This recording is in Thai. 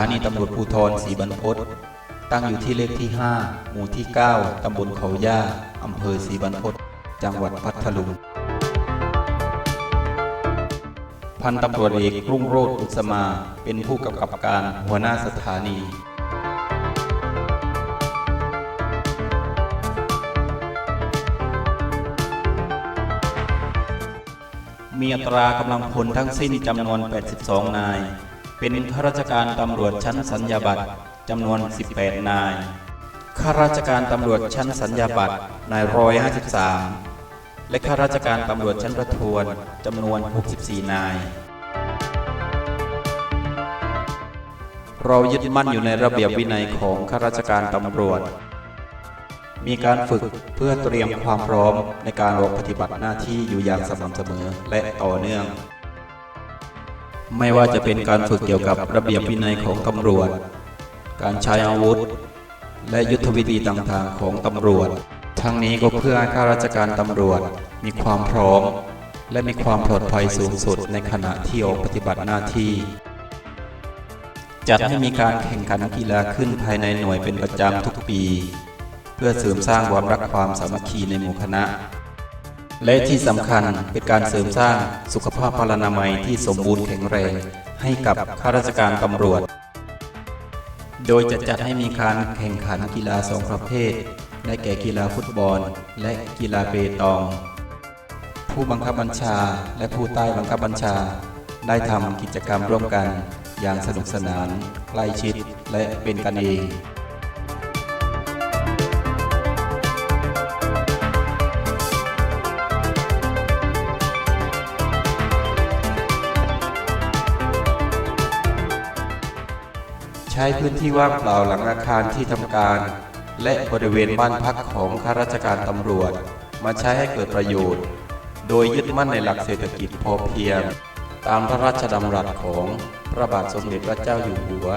านีตำรวจภูธรศรีบรรพตตั้งอยู่ที่เลขที่ 5 หมู่ที่ 9 ตำบลเขาย่า อำเภอศรีบรรพตจังหวัดพัทลุง พันตำรวจเอกรุ่งโรจน์อุตสมา เป็นผู้กำกับการหัวหน้าสถานีมีอัตรากำลังพลทั้งสิ้นจำนวน 82 นาย เป็นข้าราชการตำรวจชั้นสัญญาบัตรจำนวน 18 นาย ข้าราชการตำรวจชั้นสัญญาบัตรนายร้อย53และข้าราชการตำรวจชั้นประทวนจำนวน 64 นาย เรายึดมั่นอยู่ในระเบียบวินัยของข้าราชการตำรวจ มีการฝึกเพื่อเตรียมความพร้อมในการออกปฏิบัติหน้าที่อยู่อย่างสม่ำเสมอและต่อเนื่อง ไม่ว่าจะเป็นการฝึกเกี่ยวกับระเบียบวินัยของตำรวจ การใช้อาวุธ และยุทธวิธีต่างๆของตำรวจ ทั้งนี้ก็เพื่อให้ข้าราชการตำรวจมีความพร้อม และมีความปลอดภัยสูงสุดในขณะที่ออกปฏิบัติหน้าที่ จัดให้มีการแข่งขันกีฬาขึ้นภายในหน่วยเป็นประจำทุกปี เพื่อเสริมสร้างความรักความสามัคคีในหมู่คณะ และที่สำคัญเป็นการเสริมสร้างสุขภาพพลานามัยที่สมบูรณ์แข็งแรง ให้กับข้าราชการตำรวจ โดยจะจัดให้มีการแข่งขันกีฬาสองประเภท ได้แก่กีฬาฟุตบอล และกีฬาเปตอง ผู้บังคับบัญชาและผู้ใต้บังคับบัญชา ได้ทำกิจกรรมร่วมกันอย่างสนุกสนาน ใกล้ชิดและเป็นกันเอง ช้พื้นที่ว่างเปล่าหลังอาคารที่ทำการ และบริเวณบ้านพักของข้าราชการตำรวจ มาใช้ให้เกิดประโยชน์ โดยยึดมั่นในหลักเศรษฐกิจพอเพียง ตามพระราชดำรัสของพระบาทสมเด็จพระเจ้าอยู่หัว